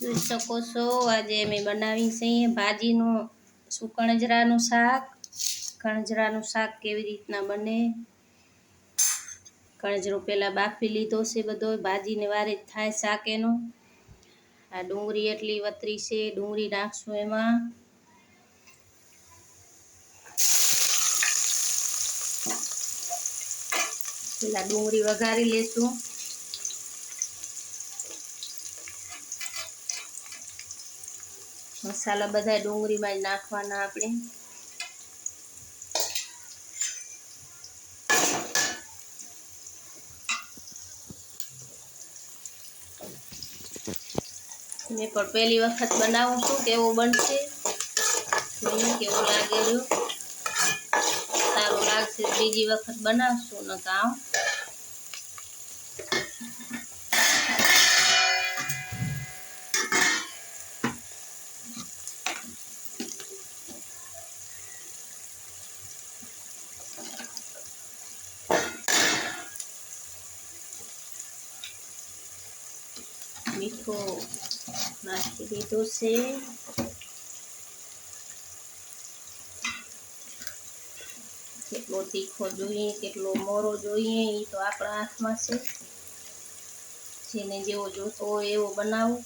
જોઈ શકો છો. આજે અમે બનાવી છે ભાજીનું શું કણજરાનું શાક? કણજરાનું શાક કેવી રીતના બને? કણજરો પહેલાં બાફી લીધો છે બધો. ભાજીને વારે જ થાય શાક એનો. આ ડુંગળી એટલી વતરી છે. ડુંગળી નાખશું એમાં. પેલા ડુંગળી વઘારી લેશું. મસાલા બધા ડુંગળીમાં જ નાખવાના આપણે. મેં પણ પહેલી વખત બનાવું છું કેવું બનશે. જોઈએ કેવું લાગે રહ્યું. સારું લાગશે, બીજી વખત બનાવશું ન કામ મીઠું નાખી દીધું છે કેટલો તીખો જોઈએ કેટલો મોરો જોઈએ એ તો આપણા હાથમાં છે જેને જેવો જોતો હોય એવો બનાવો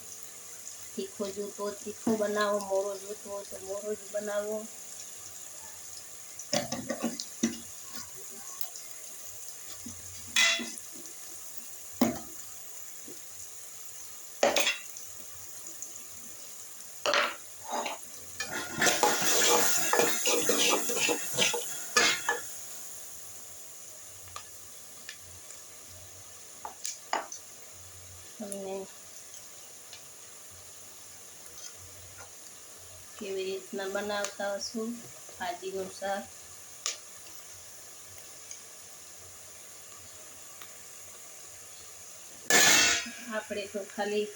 તીખો જોતો તીખો બનાવો મોરો જોતો હોય તો મોરો જ બનાવો અને કેવી રીતના બનાવતા હશું? ભાજીનું શાક. આપણે તો ખાલી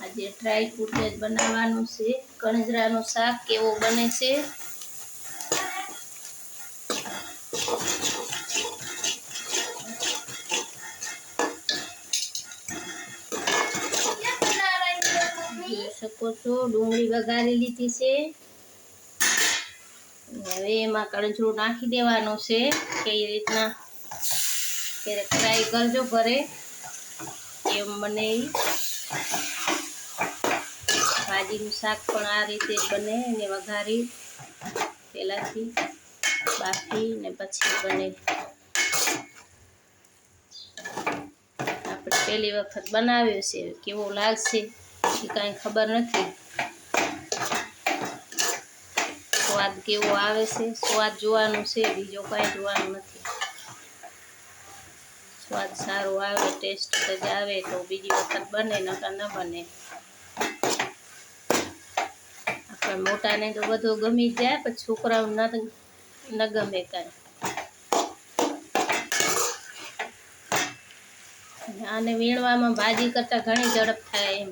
આજે ડ્રાય ફ્રૂટ જ બનાવવાનું છે. કણજરાનું શાક કેવો બને છે જોઈ શકો છો. ડુંગળી વઘારી લીધી છે. હવે એમાં કળજરું નાખી દેવાનું છે. કઈ રીતના? ક્યારેક ટ્રાય કરજો ઘરે. એમ બને? ભાજીનું શાક પણ આ રીતે બને ને વઘારી. પહેલાંથી બાફી ને પછી બને. આપણે પહેલી વખત બનાવ્યો છે. કેવો લાગશે? એ કાંઈ ખબર નથી. સ્વાદ કેવો આવે છે? સ્વાદ જોવાનું છે, બીજો કાંઈ જોવાનું નથી. સ્વાદ સારો આવે, ટેસ્ટ જ આવે, તો બીજી વખત બને, નકર ન બને. આપણે મોટાને તો બધું ગમી જાય, પણ છોકરાઓ ન ગમે કાંઈ. આને વીણવામાં ભાજી કરતાં ઘણી ઝડપ થાય એમ.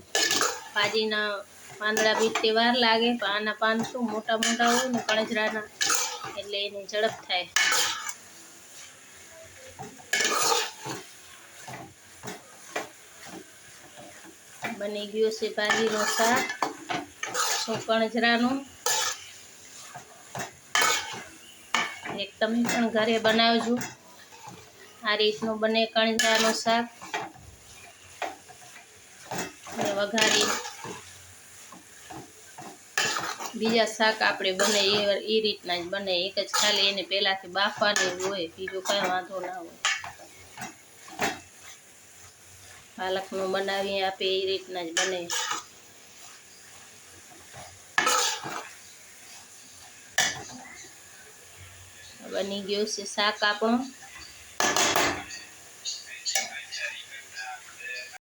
ભાજીના પાંદડા બીજતે વાર લાગે આના પાન શું મોટા મોટા હોય ને કણજરાના, એટલે એની ઝડપ થાય. બની ગયો છે ભાજીનો શાક, શું કણજરાનું? એક તમે પણ ઘરે બનાવજો. આ રીતનું બને કણજરાનું શાક. વઘારી. બીજા શાક આપણે બને એ રીતના જ બને. એક જ ખાલી એને પહેલાંથી બાફવાનું હોય, બીજો કાંઈ વાંધો ના હોય. પાલકનું બનાવી આપે, એ રીતના જ બને. બની ગયું છે શાક આપણું.